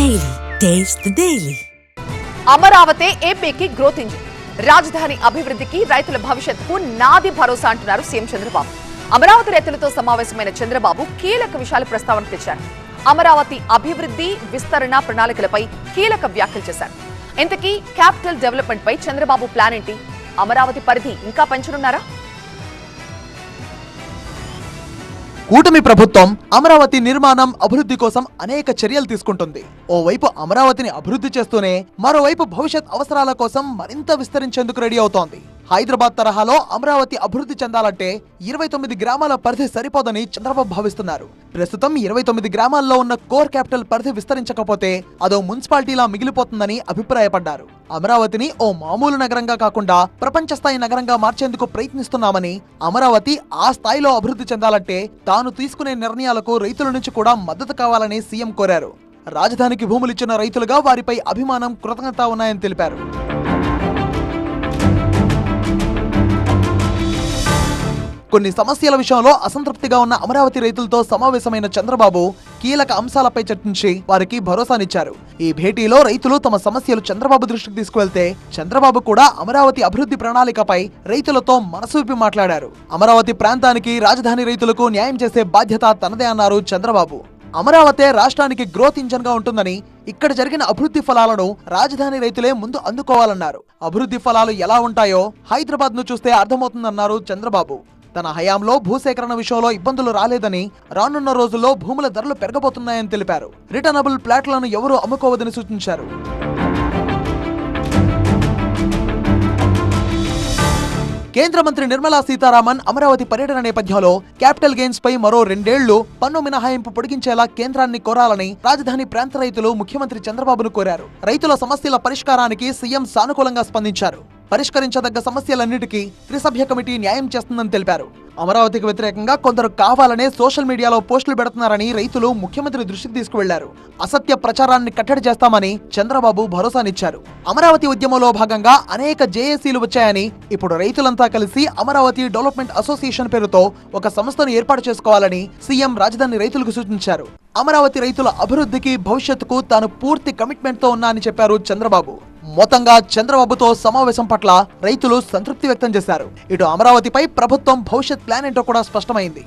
Daily taste daily Amaravati ఏపీకి growth engine రాజధాని అభివృద్ధికి రైతుల భవిష్యత్తుకు నాది భరోసా అంటున్నారు సీఎం చంద్రబాబు. అమరావతి రైతులతో సమావేశమైన చంద్రబాబు కీలక విషయాలు ప్రస్తావన తెచ్చారు. అమరావతి అభివృద్ధి విస్తరణ ప్రణాళికలపై కీలక వ్యాఖ్యలు చేశారు. ఇంతకీ క్యాపిటల్ డెవలప్మెంట్ పై చంద్రబాబు ప్లాన్ ఏంటి? అమరావతి పరిధి ఇంకా పెంచనున్నారా? కూటమి ప్రభుత్వం అమరావతి నిర్మాణం అభివృద్ధి కోసం అనేక చర్యలు తీసుకుంటుంది. ఓవైపు అమరావతిని అభివృద్ధి చేస్తూనే మరోవైపు భవిష్యత్ అవసరాల కోసం మరింత విస్తరించేందుకు రెడీ అవుతోంది. హైదరాబాద్ తరహాలో అమరావతి అభివృద్ధి చెందాలంటే ఇరవై తొమ్మిది గ్రామాల పరిధి సరిపోదని చంద్రబాబు భావిస్తున్నారు. ప్రస్తుతం ఇరవై తొమ్మిది గ్రామాల్లో ఉన్న కోర్ క్యాపిటల్ పరిధి విస్తరించకపోతే అదో మున్సిపాలిటీలా మిగిలిపోతుందని అభిప్రాయపడ్డారు. అమరావతిని ఓ మామూలు నగరంగా కాకుండా ప్రపంచ స్థాయి నగరంగా మార్చేందుకు ప్రయత్నిస్తున్నామని అమరావతి ఆ స్థాయిలో అభివృద్ధి చెందాలంటే తాను తీసుకునే నిర్ణయాలకు రైతుల నుంచి కూడా మద్దతు కావాలని సీఎం కోరారు. రాజధానికి భూములిచ్చిన రైతులుగా వారిపై అభిమానం కృతజ్ఞత ఉన్నాయని తెలిపారు. కొన్ని సమస్యల విషయంలో అసంతృప్తిగా ఉన్న అమరావతి రైతులతో సమావేశమైన చంద్రబాబు కీలక అంశాలపై చర్చించి వారికి భరోసానిచ్చారు. ఈ భేటీలో రైతులు తమ సమస్యలు చంద్రబాబు దృష్టికి తీసుకువెళ్తే చంద్రబాబు కూడా అమరావతి అభివృద్ధి ప్రణాళికపై రైతులతో మనసూపి మాట్లాడారు. అమరావతి ప్రాంతానికి రాజధాని రైతులకు న్యాయం చేసే బాధ్యత తనదే అన్నారు చంద్రబాబు. అమరావతే రాష్ట్రానికి గ్రోత్ ఇంజన్గా ఉంటుందని ఇక్కడ జరిగిన అభివృద్ధి ఫలాలను రాజధాని రైతులే ముందు అందుకోవాలన్నారు. అభివృద్ధి ఫలాలు ఎలా ఉంటాయో హైదరాబాద్ను చూస్తే అర్థమవుతుందన్నారు చంద్రబాబు. తన హయాంలో భూసేకరణ విషయంలో ఇబ్బందులు రాలేదని రానున్న రోజుల్లో భూముల ధరలు పెరగబోతున్నాయని తెలిపారు. రిటర్నబుల్ ప్లాట్లను ఎవరూ అమ్ముకోవద్దని సూచించారు. కేంద్ర మంత్రి నిర్మలా సీతారామన్ అమరావతి పర్యటన నేపథ్యంలో క్యాపిటల్ గెయిన్స్ పై మరో రెండేళ్ళు పన్ను మినహాయింపు పొడిగించేలా కేంద్రాన్ని కోరాలని రాజధాని ప్రాంత రైతులు ముఖ్యమంత్రి చంద్రబాబును కోరారు. రైతుల సమస్యల పరిష్కారానికి సీఎం సానుకూలంగా స్పందించారు. పరిష్కరించదగ్గ సమస్యలన్నిటికీ త్రిసభ్య కమిటీ న్యాయం చేస్తుందని తెలిపారు. అమరావతికి వ్యతిరేకంగా కొందరు కావాలనే సోషల్ మీడియాలో పోస్టులు పెడుతున్నారని రైతులు ముఖ్యమంత్రి దృష్టికి తీసుకువెళ్ళారు. అసత్య ప్రచారాన్ని కట్టడి చేస్తామని చంద్రబాబు భరోసానిచ్చారు. అమరావతి ఉద్యమంలో భాగంగా అనేక జేఏసీలు వచ్చాయని ఇప్పుడు రైతులంతా కలిసి అమరావతి డెవలప్మెంట్ అసోసియేషన్ పేరుతో ఒక సంస్థను ఏర్పాటు చేసుకోవాలని సీఎం రాజధాని రైతులకు సూచించారు. అమరావతి రైతుల అభివృద్ధికి భవిష్యత్తుకు తాను పూర్తి కమిట్మెంట్తో ఉన్నా అని చెప్పారు చంద్రబాబు. మొత్తంగా చంద్రబాబుతో సమావేశం పట్ల రైతులు సంతృప్తి వ్యక్తం చేశారు. ఇటు అమరావతిపై ప్రభుత్వం భవిష్యత్ ప్లాన్ ఏంటో కూడా స్పష్టమైంది.